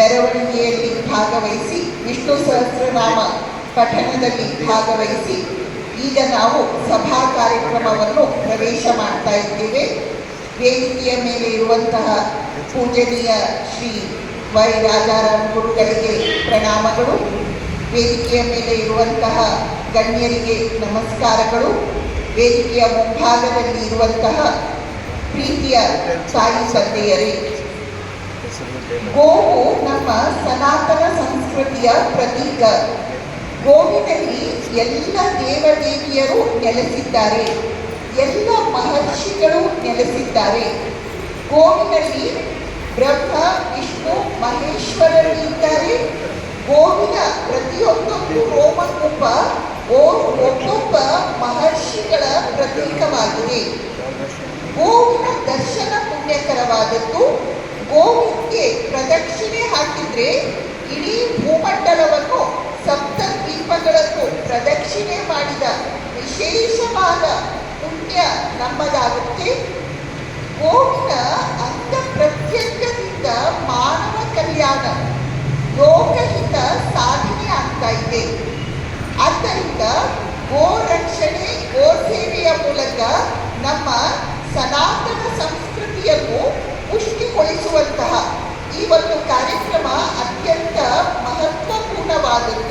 ಮೆರವಣಿಗೆಯಲ್ಲಿ ಭಾಗವಹಿಸಿ, ವಿಷ್ಣು ಸಹಸ್ರನಾಮ ಪಠಣದಲ್ಲಿ ಭಾಗವಹಿಸಿ, ಈಗ ನಾವು ಸಭಾ ಕಾರ್ಯಕ್ರಮವನ್ನು ಪ್ರವೇಶ ಮಾಡ್ತಾ ಇದ್ದೇವೆ. ವೇದಿಕೆಯ ಮೇಲೆ ಇರುವಂತಹ ಪೂಜನೀಯ ಶ್ರೀ ವೈ ರಾಜಾರಾಮ್ ಗುರುಗಳಿಗೆ ಪ್ರಣಾಮಗಳು. ವೇದಿಕೆಯ ಮೇಲೆ ಇರುವಂತಹ ಗಣ್ಯರಿಗೆ ನಮಸ್ಕಾರಗಳು. ವೇದಿಕೆಯ ಮುಂಭಾಗದಲ್ಲಿ ಇರುವಂತಹ ಪ್ರೀತಿಯ ತಾಯಿ ತಂದೆಯರೇ ಗೋವು ನಮ್ಮ ಸನಾತನ ಸಂಸ್ಕೃತಿಯ ಪ್ರತೀಕ. ಗೋವಿನಲ್ಲಿ ಎಲ್ಲ ದೇವದೇವಿಯರು ನೆಲೆಸಿದ್ದಾರೆ. ಎಲ್ಲ ಮಹರ್ಷಿಗಳು ನೆಲೆಸಿದ್ದಾರೆ. ಗೋವಿನಲ್ಲಿ ಬ್ರಹ್ಮ, ವಿಷ್ಣು ಮಹೇಶ್ವರರಿದ್ದಾರೆ ಗೋವಿನ ಪ್ರತಿಯೊಂದೊಂದು ರೋಮಕೂಪ ಒಬ್ಬೊಬ್ಬ ಮಹರ್ಷಿಗಳ ಪ್ರತೀಕವಾಗಿದೆ. ಗೋವಿನ ದರ್ಶನ ಪುಣ್ಯಕರವಾದದ್ದು ಪ್ರದಕ್ಷಿಣೆ ಹಾಕಿದ್ರೆ ಇಡೀ ಭೂಮಂಡಲವನ್ನು ಸಪ್ತ ದ್ವೀಪಗಳನ್ನು ಪ್ರದಕ್ಷಿಣೆ ಮಾಡಿದ ವಿಶೇಷವಾದ ಪುಣ್ಯ ನಮ್ಮದಾಗುತ್ತೆ. ಗೋವಿನ ಅಂತ ಪ್ರತ್ಯಂಗದಿಂದ ಮಾನವ ಕಲ್ಯಾಣ ಲೋಕಹಿತ ಸಾಧನೆ ಆಗ್ತಾ ಇದೆ. ಆದ್ದರಿಂದ ಗೋ ರಕ್ಷಣೆ ಗೋ ಸೇವೆಯ ಮೂಲಕ ನಮ್ಮ ಸನಾತನ ಸಂಸ್ಕೃತಿಯನ್ನು ಪುಷ್ಟಿಗೊಳಿಸುವಂತಹ padre